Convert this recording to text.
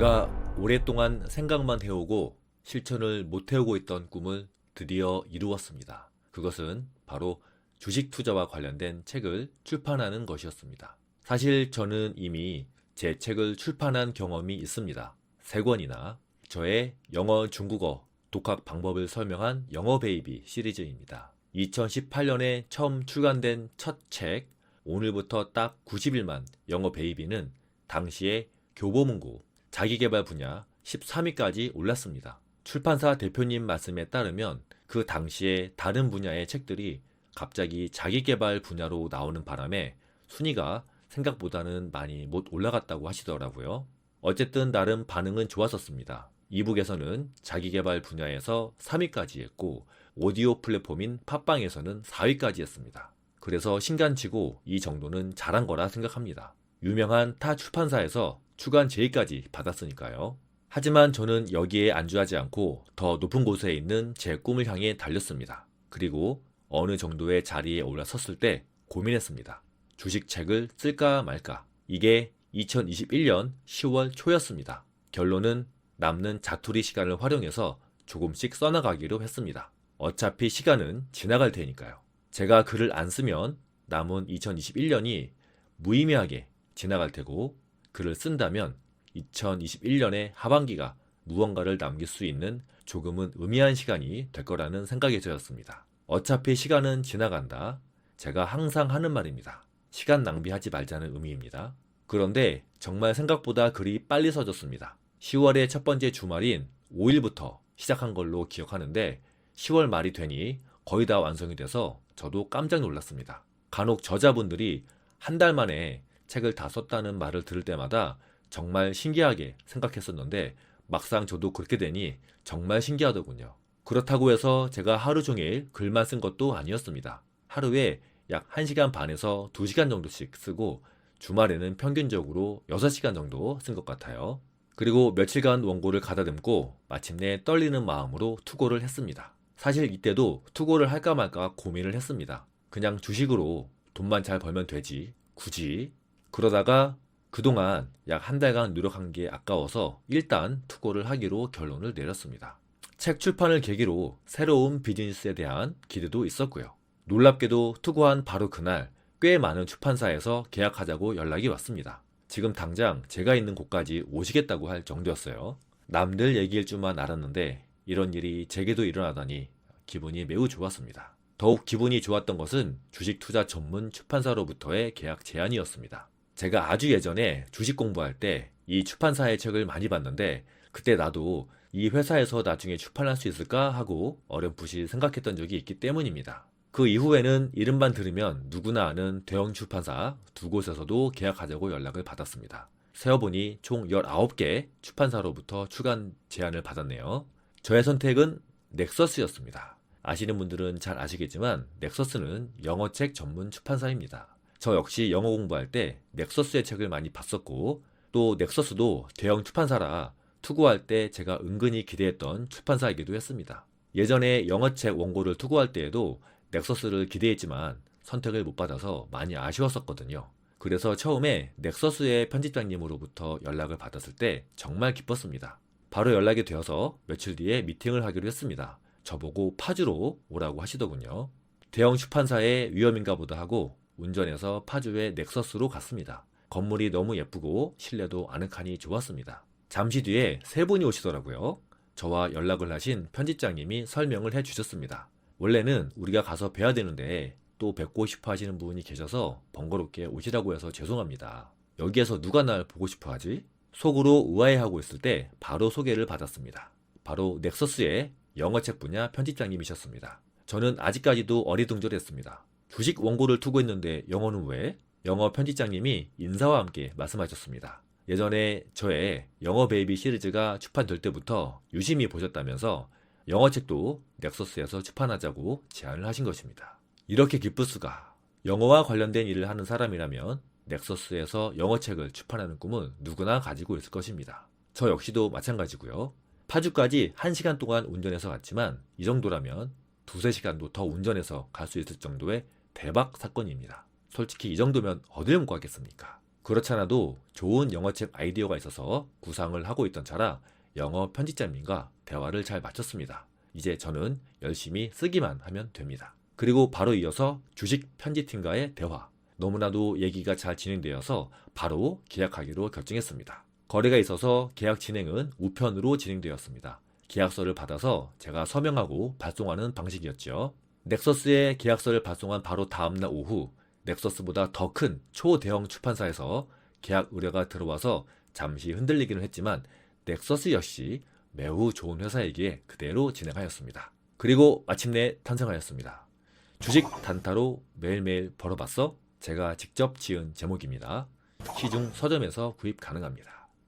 제가 오랫동안 생각만 해오고 실천을 못 해오고 있던 꿈을 드디어 이루었습니다. 그것은 바로 주식 투자와 관련된 책을 출판하는 것이었습니다. 사실 저는 이미 제 책을 출판한 경험이 있습니다. 세 권이나 저의 영어, 중국어 독학 방법을 설명한 영어 베이비 시리즈입니다. 2018년에 처음 출간된 첫 책, 오늘부터 딱 90일만 영어 베이비는 당시에 교보문고 자기개발 분야 13위까지 올랐습니다. 출판사 대표님 말씀에 따르면 그 당시에 다른 분야의 책들이 갑자기 자기개발 분야로 나오는 바람에 순위가 생각보다는 많이 못 올라갔다고 하시더라고요. 어쨌든 나름 반응은 좋았었습니다. 이북에서는 자기개발 분야에서 3위까지 했고 오디오 플랫폼인 팟빵에서는 4위까지 했습니다. 그래서 신간치고 이 정도는 잘한 거라 생각합니다. 유명한 타 출판사에서 주간 제의까지 받았으니까요. 하지만 저는 여기에 안주하지 않고 더 높은 곳에 있는 제 꿈을 향해 달렸습니다. 그리고 어느 정도의 자리에 올라섰을 때 고민했습니다. 주식책을 쓸까 말까. 이게 2021년 10월 초였습니다. 결론은 남는 자투리 시간을 활용해서 조금씩 써나가기로 했습니다. 어차피 시간은 지나갈 테니까요. 제가 글을 안 쓰면 남은 2021년이 무의미하게 지나갈 테고 글을 쓴다면 2021년의 하반기가 무언가를 남길 수 있는 조금은 의미한 시간이 될 거라는 생각이 들었습니다. 어차피 시간은 지나간다. 제가 항상 하는 말입니다. 시간 낭비하지 말자는 의미입니다. 그런데 정말 생각보다 글이 빨리 써졌습니다. 10월의 첫 번째 주말인 5일부터 시작한 걸로 기억하는데 10월 말이 되니 거의 다 완성이 돼서 저도 깜짝 놀랐습니다. 간혹 저자분들이 한 달 만에 책을 다 썼다는 말을 들을 때마다 정말 신기하게 생각했었는데 막상 저도 그렇게 되니 정말 신기하더군요. 그렇다고 해서 제가 하루 종일 글만 쓴 것도 아니었습니다. 하루에 약 1시간 반에서 2시간 정도씩 쓰고 주말에는 평균적으로 6시간 정도 쓴 것 같아요. 그리고 며칠간 원고를 가다듬고 마침내 떨리는 마음으로 투고를 했습니다. 사실 이때도 투고를 할까 말까 고민을 했습니다. 그냥 주식으로 돈만 잘 벌면 되지. 굳이. 그러다가 그동안 약 한 달간 노력한 게 아까워서 일단 투고를 하기로 결론을 내렸습니다. 책 출판을 계기로 새로운 비즈니스에 대한 기대도 있었고요. 놀랍게도 투고한 바로 그날 꽤 많은 출판사에서 계약하자고 연락이 왔습니다. 지금 당장 제가 있는 곳까지 오시겠다고 할 정도였어요. 남들 얘기일 줄만 알았는데 이런 일이 제게도 일어나다니 기분이 매우 좋았습니다. 더욱 기분이 좋았던 것은 주식 투자 전문 출판사로부터의 계약 제안이었습니다. 제가 아주 예전에 주식 공부할 때 이 출판사의 책을 많이 봤는데 그때 나도 이 회사에서 나중에 출판할 수 있을까 하고 어렴풋이 생각했던 적이 있기 때문입니다. 그 이후에는 이름만 들으면 누구나 아는 대형 출판사 두 곳에서도 계약하자고 연락을 받았습니다. 세어보니 총 19개 출판사로부터 출간 제안을 받았네요. 저의 선택은 넥서스였습니다. 아시는 분들은 잘 아시겠지만 넥서스는 영어책 전문 출판사입니다. 저 역시 영어 공부할 때 넥서스의 책을 많이 봤었고 또 넥서스도 대형 출판사라 투고할 때 제가 은근히 기대했던 출판사이기도 했습니다. 예전에 영어책 원고를 투고할 때에도 넥서스를 기대했지만 선택을 못 받아서 많이 아쉬웠었거든요. 그래서 처음에 넥서스의 편집장님으로부터 연락을 받았을 때 정말 기뻤습니다. 바로 연락이 되어서 며칠 뒤에 미팅을 하기로 했습니다. 저보고 파주로 오라고 하시더군요. 대형 출판사의 위험인가 보다 하고 운전해서 파주의 넥서스로 갔습니다. 건물이 너무 예쁘고 실내도 아늑하니 좋았습니다. 잠시 뒤에 세 분이 오시더라고요. 저와 연락을 하신 편집장님이 설명을 해 주셨습니다. 원래는 우리가 가서 뵈야 되는데 또 뵙고 싶어 하시는 분이 계셔서 번거롭게 오시라고 해서 죄송합니다. 여기에서 누가 날 보고 싶어 하지? 속으로 의아해하고 있을 때 바로 소개를 받았습니다. 바로 넥서스의 영어책 분야 편집장님이셨습니다. 저는 아직까지도 어리둥절했습니다. 주식 원고를 투고 있는데 영어는 왜? 영어 편집장님이 인사와 함께 말씀하셨습니다. 예전에 저의 영어 베이비 시리즈가 출판될 때부터 유심히 보셨다면서 영어책도 넥서스에서 출판하자고 제안을 하신 것입니다. 이렇게 기쁠 수가. 영어와 관련된 일을 하는 사람이라면 넥서스에서 영어책을 출판하는 꿈은 누구나 가지고 있을 것입니다. 저 역시도 마찬가지고요. 파주까지 1시간 동안 운전해서 갔지만 이 정도라면 두세 시간도 더 운전해서 갈 수 있을 정도의 대박 사건입니다. 솔직히 이 정도면 어딜 못 가겠습니까? 그렇잖아도 좋은 영어책 아이디어가 있어서 구상을 하고 있던 차라 영어 편집자님과 대화를 잘 마쳤습니다. 이제 저는 열심히 쓰기만 하면 됩니다. 그리고 바로 이어서 주식 편집팀과의 대화. 너무나도 얘기가 잘 진행되어서 바로 계약하기로 결정했습니다. 거래가 있어서 계약 진행은 우편으로 진행되었습니다. 계약서를 받아서 제가 서명하고 발송하는 방식이었죠. 넥서스에 계약서를 발송한 바로 다음날 오후 넥서스보다 더 큰 초대형 출판사에서 계약 의뢰가 들어와서 잠시 흔들리기는 했지만 넥서스 역시 매우 좋은 회사이기에 그대로 진행하였습니다. 그리고 마침내 탄생하였습니다. 주식 단타로 매일매일 벌어봤어? 제가 직접 지은 제목입니다. 시중 서점에서 구입 가능합니다.